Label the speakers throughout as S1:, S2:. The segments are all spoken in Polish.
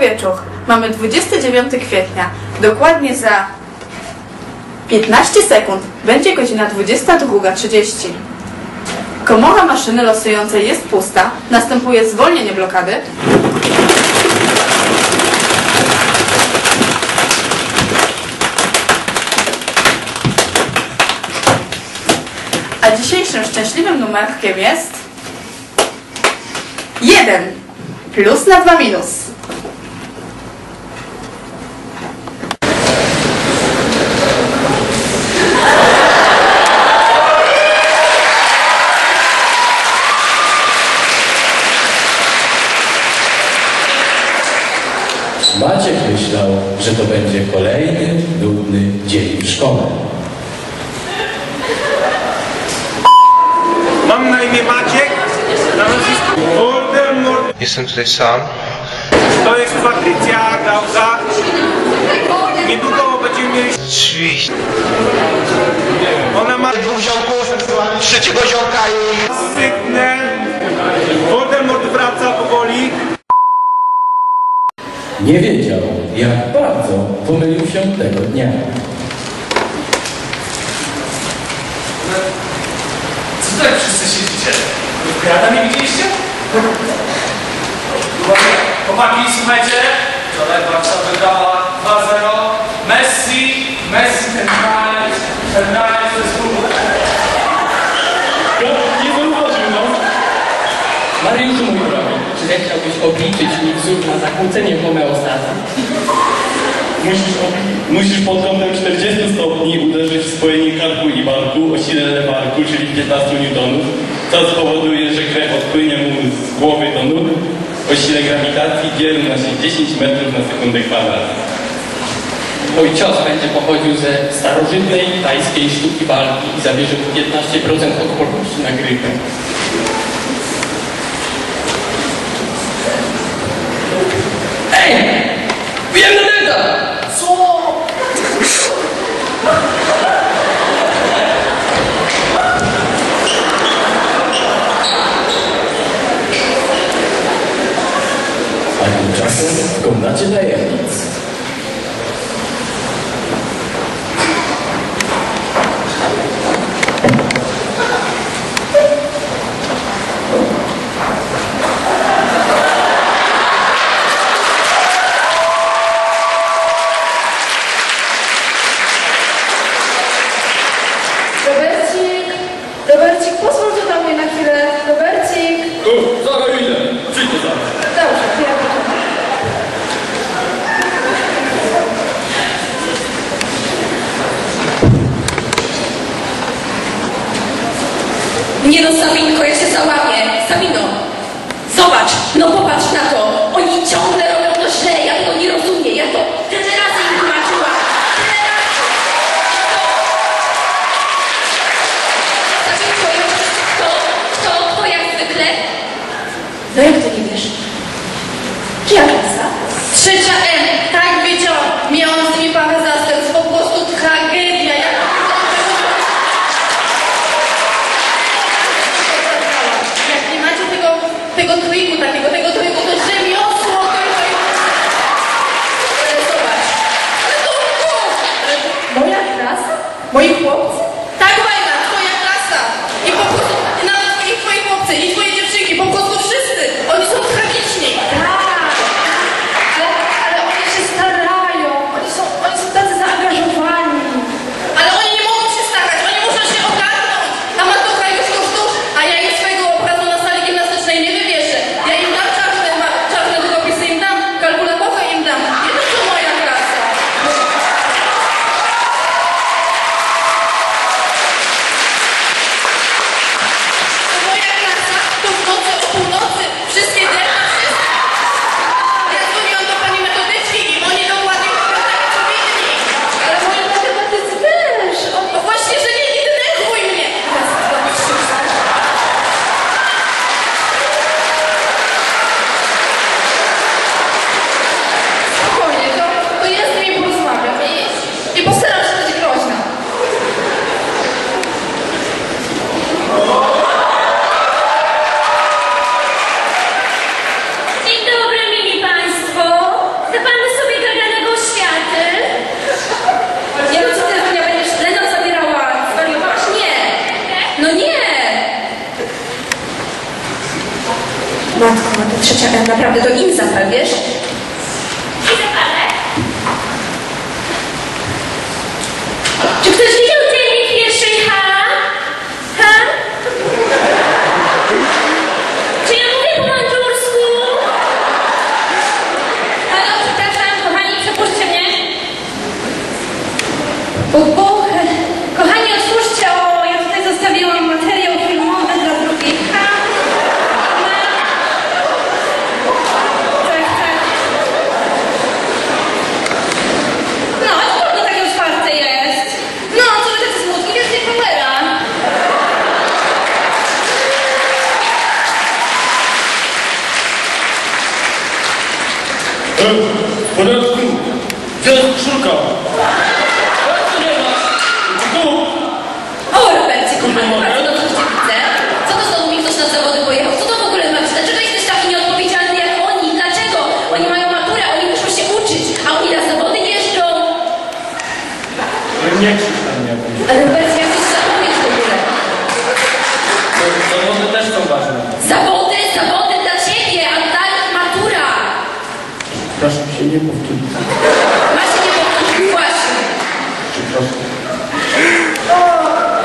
S1: wieczór. Mamy 29 kwietnia. Dokładnie za 15 sekund będzie godzina 22.30. Komora maszyny losującej jest pusta. Następuje zwolnienie blokady. A dzisiejszym szczęśliwym numerkiem jest 1 plus na 2 minus.
S2: Maciek myślał, że to będzie kolejny nudny dzień w szkole.
S3: Mam na imię Maciek, na.
S4: Jestem tutaj sam.
S3: To jest Patrycja Gauza. Niedługo będziemy mieli...
S4: Oczywiście.
S3: Ona ma
S4: Dwóch ziomków, trzeciego ziomka i...
S3: sygnę.
S2: Nie wiedział, jak bardzo pomylił się tego dnia.
S5: Co tutaj wszyscy siedzicie? Grada nie widzieliście? Chłopaki, słuchajcie. Wczoraj Warszawa wygrała 2-0. Messi, Messi ten grać, ten grać, to jest grubo.
S6: Nie zauważył, no. Mariuszu, mój czy zechciałbyś obliczyć mi wzór na zakłócenie homeostata?
S7: Musisz, musisz pod kątem 40 stopni uderzyć w spojenie karku i barku o sile lewarku, czyli 15 newtonów, co spowoduje, że krew odpłynie mu z głowy do nóg o sile grawitacji dzieli na się 10 metrów na sekundę kwadrat.
S6: Mój cios będzie pochodził ze starożytnej tajskiej sztuki walki i zawierzył 15% odporności na grypę. Wiem na deda! Co?
S2: A tymczasem w komnacie tajemnic.
S1: Robercik, Robercik, pozwól tu na mnie na chwilę. Robercik.
S7: Zaraz idę, przyjdę zaraz.
S1: Dobrze, ja poczekam.
S8: Nie no, Sabinko, ja się załamię. Sabino, zobacz, no popatrz na to. Oni ciągle robią to źle, ja tego nie rozumiem. Ja to tyle razy im tłumaczyłam. Tyle razy. Już to, to, to jak zwykle. No jak to Muito bom, Tá com Matko, no to trzecia R, naprawdę, to im zapal, wiesz?
S9: Czy ktoś widział
S6: w porządku. Gdzie jest koszulka? Tu.
S8: O, Robercie, kochani, bardzo dobrze, że cię widzę. Co to znowu mi ktoś na zawody pojechał? Co to w ogóle znaczy? Dlaczego jesteś taki nieodpowiedzialny jak oni? Dlaczego? Oni mają maturę, oni muszą się uczyć, a oni na zawody jeżdżą.
S6: Ale nie krzycz na mnie jakoś.
S8: Ale Robercie, jak chcesz zapomnieć w ogóle?
S6: Zawody też są ważne.
S8: Zawody, zawody dla ciebie, a dla nich matura.
S6: Proszę się nie powtórzyć.
S8: Ma się nie powtórzyć, właśnie.
S6: Przepraszam.
S2: O,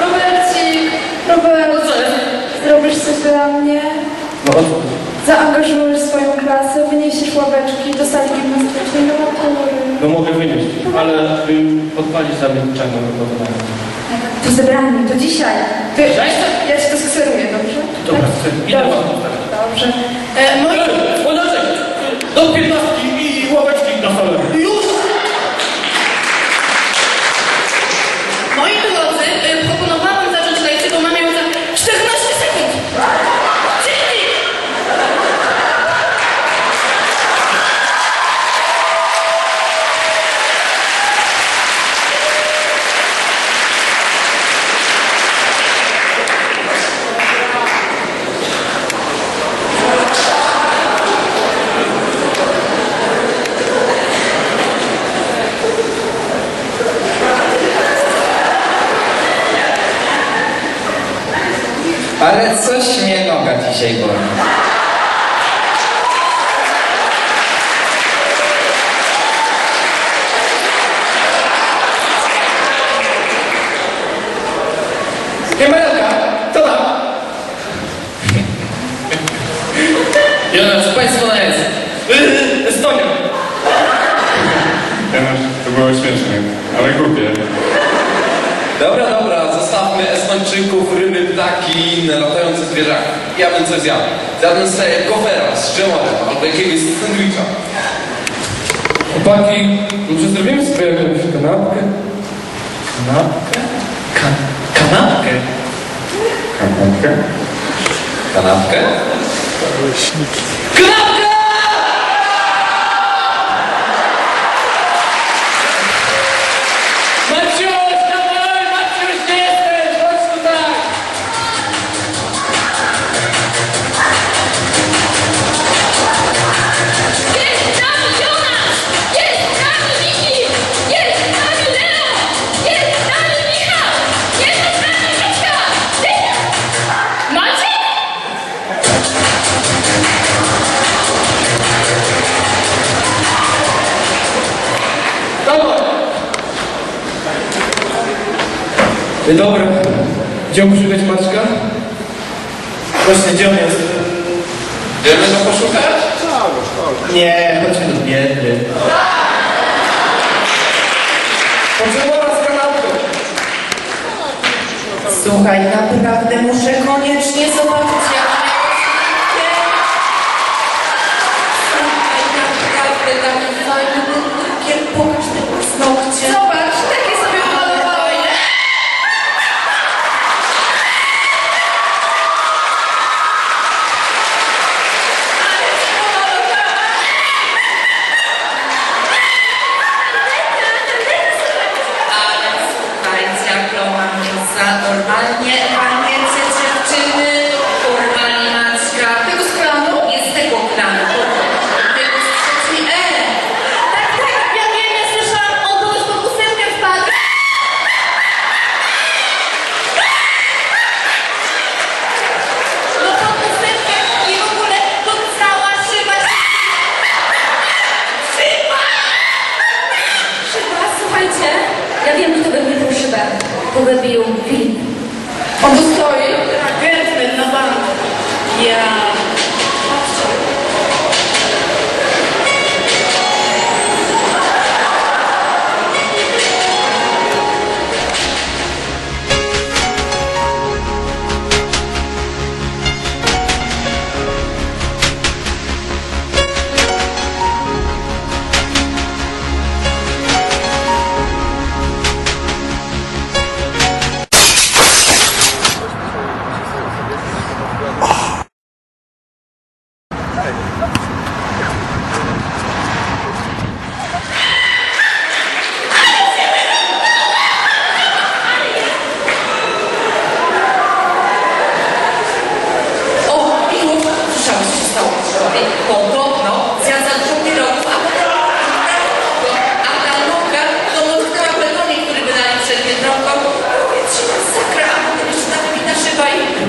S2: Robercik, Robert, zrobisz coś dla mnie?
S6: No o co chodzi?
S2: Zaangażujesz swoją klasę, wyniesiesz ławeczki do sali gimnastycznej do matury.
S6: No mogę wynieść, ale ym, odpalić za milczenie wygotowane.
S2: To zebranie, to dzisiaj. Ty, ja ci to skseruję, dobrze?
S6: Dobra,
S2: Tak?
S6: idę
S2: Dobrze.
S6: wam zostawić.
S2: Dobrze. E, moi...
S6: Ej, Do 15 i ławeczki na salę.
S8: Już! Moi drodzy, y, proponowałam zacząć lekcję, bo mam ją za 14 sekund. Dzięki!
S4: Ale coś mnie noga dzisiaj boli. Kamerka, to tam. Jonasz, państwo na jest.
S6: Yy, Estonia.
S3: Janusz, to było śmieszne, ale głupie.
S4: Dobra, dobra, zostawmy Estończyków, ryby, ptaki i inne latające zwierzaki. Ja bym coś zjadł. Zjadłem sobie kofera z dżemorem albo jakiegoś sandwicha.
S6: Chłopaki, może zrobimy sobie jakąś kanapkę? Kanapkę? Ka kanapkę?
S3: Kanapkę?
S4: Kanapkę?
S6: Kanapkę! Dobra, gdzie szukać Maczka? Właśnie, gdzie on jest?
S4: Wiemy go poszukać?
S6: Nie, chodźmy do biedy. Potrzeba z kanapką.
S10: Słuchaj, naprawdę muszę koniecznie zobaczyć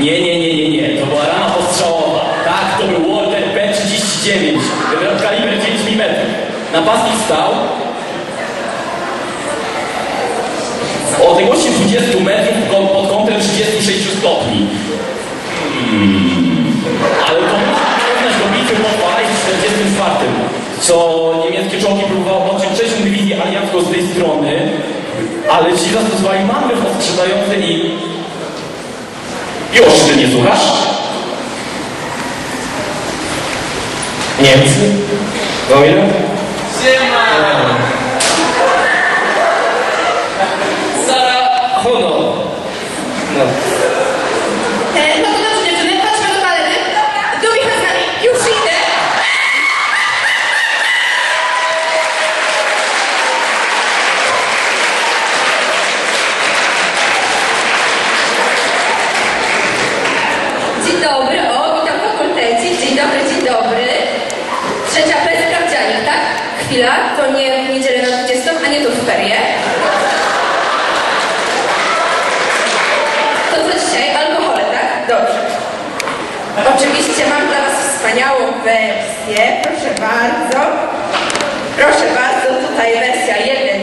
S7: Nie, nie, nie, nie, nie. To była rama postrzałowa. Tak, to był Walter P39. Kaliber 9 mm. Napastnik stał w odległości 20 metrów pod kątem 36 stopni. Hmm. Ale to pewność do bitwy podpalaj w 44. Co niemieckie czołgi próbowały odciąć trzecią dywizję aliancką z tej strony, ale ci zastosowali manewr ostrzegający i już, ty nie słuchasz? Niemcy? Wojna?
S5: Siema!
S7: Sara Honor. No.
S8: E, no to dobrze, dziewczyny, chodźmy do balety. Do Micha z nami. Już idę. Dzień dobry, o, witam fakultecie. Dzień dobry, dzień dobry. Trzecia bez sprawdzianik, tak? Chwila, to nie w niedzielę na 20, a nie tu w ferie. To co dzisiaj? Alkohole, tak? Dobrze. Oczywiście mam dla Was wspaniałą wersję. Proszę bardzo. Proszę bardzo, tutaj wersja 1.1,